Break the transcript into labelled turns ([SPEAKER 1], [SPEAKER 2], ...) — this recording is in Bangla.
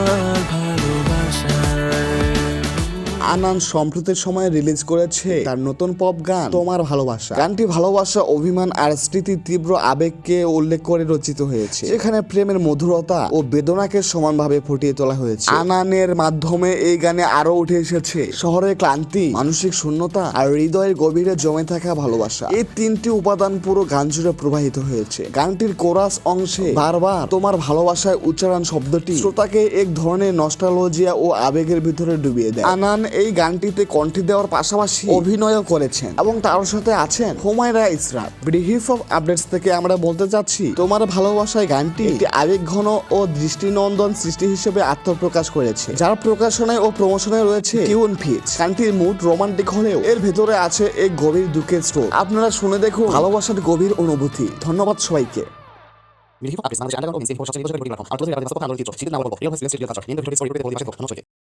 [SPEAKER 1] তোমার ভালোবাসায়
[SPEAKER 2] আনান সম্প্রতির সময় রিলিজ করেছে তার নতুন পপ গান, তোমার ভালোবাসা। গানটি ভালোবাসা, অভিমান আর স্মৃতির তীব্র আবেগকে উল্লেখ করে রচিত হয়েছে। যেখানে প্রেমের মধুরতা ও বেদনাকে সমানভাবে ফুটিয়ে তোলা হয়েছে। আনানের মাধ্যমে এই গানে আরও উঠে এসেছে শহরের ক্লান্তি, মানসিক শূন্যতা আর হৃদয়ের গভীরে জমে থাকা ভালোবাসা। এই তিনটি উপাদান পুরো গান জুড়ে প্রবাহিত হয়েছে। গানটির কোরাস অংশে বারবার তোমার ভালোবাসায় উচ্চারণ শব্দটি শ্রোতাকে এক ধরনের নস্টালজিয়া ও আবেগের ভিতরে ডুবিয়ে দেয়। আনান এই গানটিতে কণ্ঠে দেওয়ার পাশাপাশি অভিনয়ও করেছেন। এবং তার সাথে আছেন হুমায়রা ইসরাত। ব্রিহিফ অফ আপডেটস থেকে আমরা বলতে চাচ্ছি, তোমার ভালোবাসায় গানটি একটি আবেগ ঘন ও দৃষ্টিনন্দন সৃষ্টি হিসেবে আত্মপ্রকাশ করেছে। যার প্রকাশনায় ও প্রমোশনে রয়েছে টিউন ফিচ গানটির মুড রোমান্টিক হলেও এর ভেতরে আছে এক গভীর দুঃখের স্রোত। আপনারা শুনে দেখুন ভালোবাসার গভীর অনুভূতি। ধন্যবাদ সবাইকে।
[SPEAKER 3] মিলিফ আপডেটস বাংলাদেশ আন্ডারগ্রাউন্ড ইনফো সবচেয়ে নির্ভরযোগ্য পরিবার আন্তর্জাতিক বাস্তব আন্দোলন চিত্র, শীতের নাম বলব। Real vice selected culture India video story পেতে বলি ভাষা ধন্যবাদ